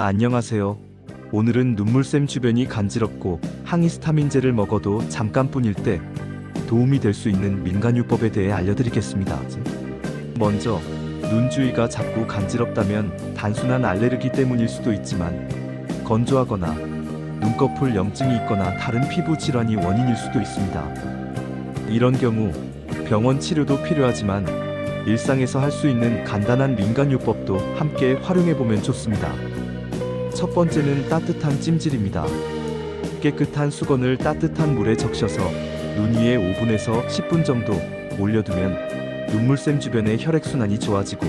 안녕하세요. 오늘은 눈물샘 주변이 간지럽고 항히스타민제를 먹어도 잠깐뿐일 때 도움이 될 수 있는 민간요법에 대해 알려드리겠습니다. 먼저 눈 주위가 자꾸 간지럽다면 단순한 알레르기 때문일 수도 있지만 건조하거나 눈꺼풀 염증이 있거나 다른 피부 질환이 원인일 수도 있습니다. 이런 경우 병원 치료도 필요하지만 일상에서 할 수 있는 간단한 민간요법도 함께 활용해 보면 좋습니다. 첫 번째는 따뜻한 찜질입니다. 깨끗한 수건을 따뜻한 물에 적셔서 눈 위에 5분에서 10분 정도 올려두면 눈물샘 주변의 혈액순환이 좋아지고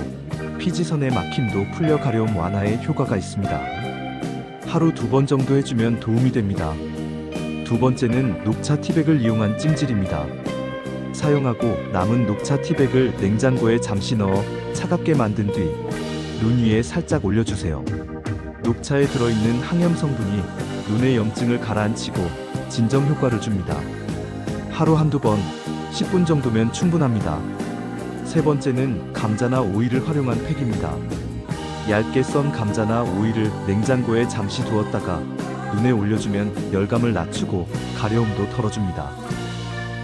피지선의 막힘도 풀려 가려움 완화에 효과가 있습니다. 하루 두 번 정도 해주면 도움이 됩니다. 두 번째는 녹차 티백을 이용한 찜질입니다. 사용하고 남은 녹차 티백을 냉장고에 잠시 넣어 차갑게 만든 뒤 눈 위에 살짝 올려주세요. 녹차에 들어있는 항염 성분이 눈의 염증을 가라앉히고 진정 효과를 줍니다. 하루 한두 번 10분 정도면 충분합니다. 세 번째는 감자나 오이를 활용한 팩입니다. 얇게 썬 감자나 오이를 냉장고에 잠시 두었다가 눈에 올려주면 열감을 낮추고 가려움도 덜어줍니다.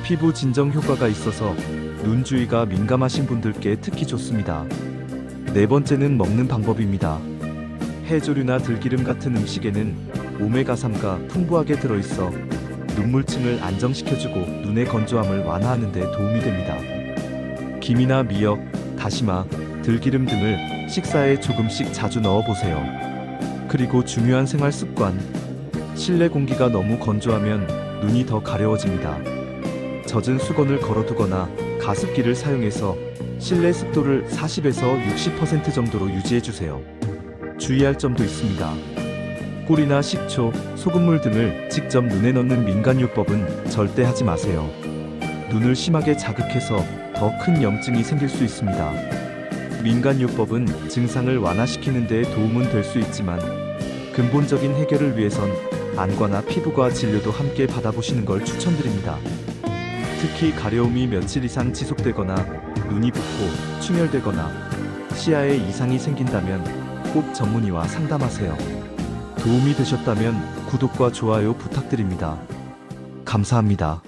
피부 진정 효과가 있어서 눈 주위가 민감하신 분들께 특히 좋습니다. 네 번째는 먹는 방법입니다. 해조류나 들기름 같은 음식에는 오메가3가 풍부하게 들어있어 눈물층을 안정시켜주고 눈의 건조함을 완화하는 데 도움이 됩니다. 김이나 미역, 다시마, 들기름 등을 식사에 조금씩 자주 넣어보세요. 그리고 중요한 생활 습관. 실내 공기가 너무 건조하면 눈이 더 가려워집니다. 젖은 수건을 걸어두거나 가습기를 사용해서 실내 습도를 40에서 60% 정도로 유지해주세요. 주의할 점도 있습니다. 꿀이나 식초, 소금물 등을 직접 눈에 넣는 민간요법은 절대 하지 마세요. 눈을 심하게 자극해서 더 큰 염증이 생길 수 있습니다. 민간요법은 증상을 완화시키는 데 도움은 될 수 있지만 근본적인 해결을 위해선 안과나 피부과 진료도 함께 받아보시는 걸 추천드립니다. 특히 가려움이 며칠 이상 지속되거나 눈이 붓고 충혈되거나 시야에 이상이 생긴다면 꼭 전문의와 상담하세요. 도움이 되셨다면 구독과 좋아요 부탁드립니다. 감사합니다.